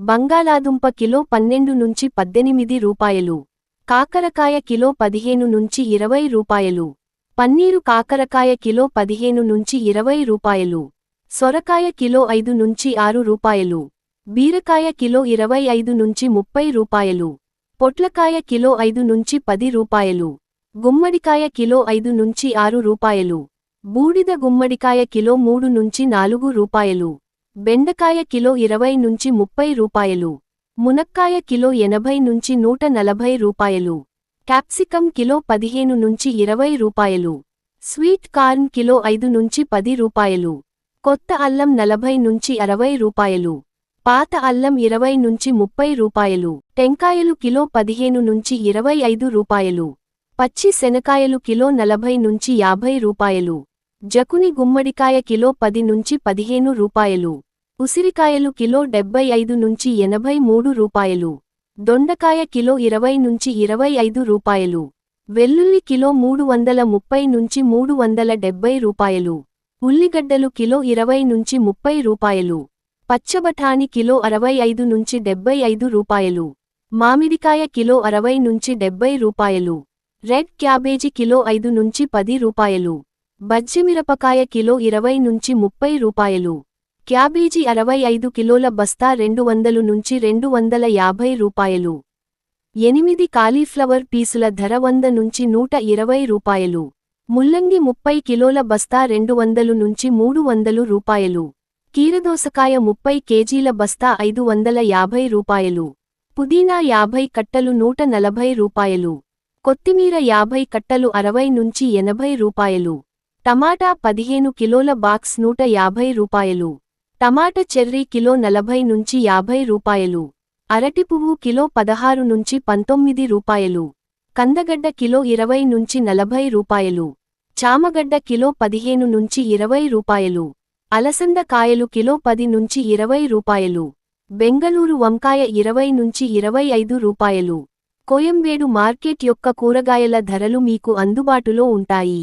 బంగాళాదుంప కిలో పన్నెండు నుంచి పద్దెనిమిది రూపాయలు. కాకరకాయ కిలో పదిహేను నుంచి ఇరవై రూపాయలు. పన్నీరు కాకరకాయ కిలో పదిహేను నుంచి ఇరవై రూపాయలు. సొరకాయ కిలో ఐదు నుంచి ఆరు రూపాయలు. బీరకాయ కిలో ఇరవై ఐదు నుంచి ముప్పై రూపాయలు. పొట్లకాయ కిలో ఐదు నుంచి పది రూపాయలు. గుమ్మడికాయ కిలో ఐదు నుంచి ఆరు రూపాయలు. బూడిద గుమ్మడికాయ కిలో మూడు నుంచి నాలుగు రూపాయలు. బెండకాయ కిలో ఇరవై నుంచి ముప్పై రూపాయలు. మునక్కాయ కిలో ఎనభై నుంచి నూట నలభై రూపాయలు. క్యాప్సికం కిలో పదిహేను నుంచి ఇరవై రూపాయలు. స్వీట్ కార్న్ కిలో ఐదు నుంచి పది రూపాయలు. కొత్త అల్లం నలభై నుంచి అరవై రూపాయలు. పాత అల్లం ఇరవై నుంచి ముప్పై రూపాయలు. టెంకాయలు కిలో పదిహేను నుంచి ఇరవై ఐదు రూపాయలు. పచ్చి శనకాయలు కిలో నలభై నుంచి యాభై రూపాయలు. జకుని గుమ్మడికాయ కిలో పది నుంచి పదిహేను రూపాయలు. ఉసిరికాయలు కిలో డెబ్బై ఐదు నుంచి ఎనభై మూడు రూపాయలు. దొండకాయ కిలో ఇరవై నుంచి ఇరవై ఐదు రూపాయలు. వెల్లుల్లి కిలో మూడు వందల ముప్పై నుంచి మూడు వందల డెబ్బై రూపాయలు. ఉల్లిగడ్డలు కిలో ఇరవై నుంచి ముప్పై రూపాయలు. పచ్చబఠాని కిలో అరవై ఐదు నుంచి డెబ్బై ఐదు రూపాయలు. మామిడికాయ కిలో అరవై నుంచి డెబ్బై రూపాయలు. రెడ్ క్యాబేజీ కిలో ఐదు నుంచి పది రూపాయలు. బజ్జిమిరపకాయ కిలో ఇరవై నుంచి ముప్పై రూపాయలు. క్యాబేజీ అరవై ఐదు కిలోల బస్తా రెండు వందలు నుంచి రెండు వందల యాభై రూపాయలు. ఎనిమిది కాలీఫ్లవర్ పీసుల ధర వంద నుంచి నూట ఇరవై రూపాయలు. ముల్లంగి ముప్పై కిలోల బస్తా రెండు వందలు నుంచి మూడు వందలు రూపాయలు. కీరదోసకాయ ముప్పై కేజీల బస్తా ఐదు వందల యాభై రూపాయలు. పుదీనా యాభై కట్టలు నూట నలభై రూపాయలు. కొత్తిమీర యాభై కట్టలు అరవై నుంచి ఎనభై రూపాయలు. టమాటా పదిహేను కిలోల బాక్స్ నూట యాభై రూపాయలు. టమాట చెర్రీ కిలో నలభై నుంచి యాభై రూపాయలు. అరటి పువ్వు కిలో పదహారు నుంచి పంతొమ్మిది రూపాయలు. కందగడ్డ కిలో ఇరవై నుంచి నలభై రూపాయలు. చామగడ్డ కిలో పదిహేను నుంచి ఇరవై రూపాయలు. అలసంద కాయలు కిలో పది నుంచి ఇరవై రూపాయలు. బెంగళూరు వంకాయ ఇరవై నుంచి ఇరవై ఐదు రూపాయలు. కోయంబేడు మార్కెట్ యొక్క కూరగాయల ధరలు మీకు అందుబాటులో ఉంటాయి.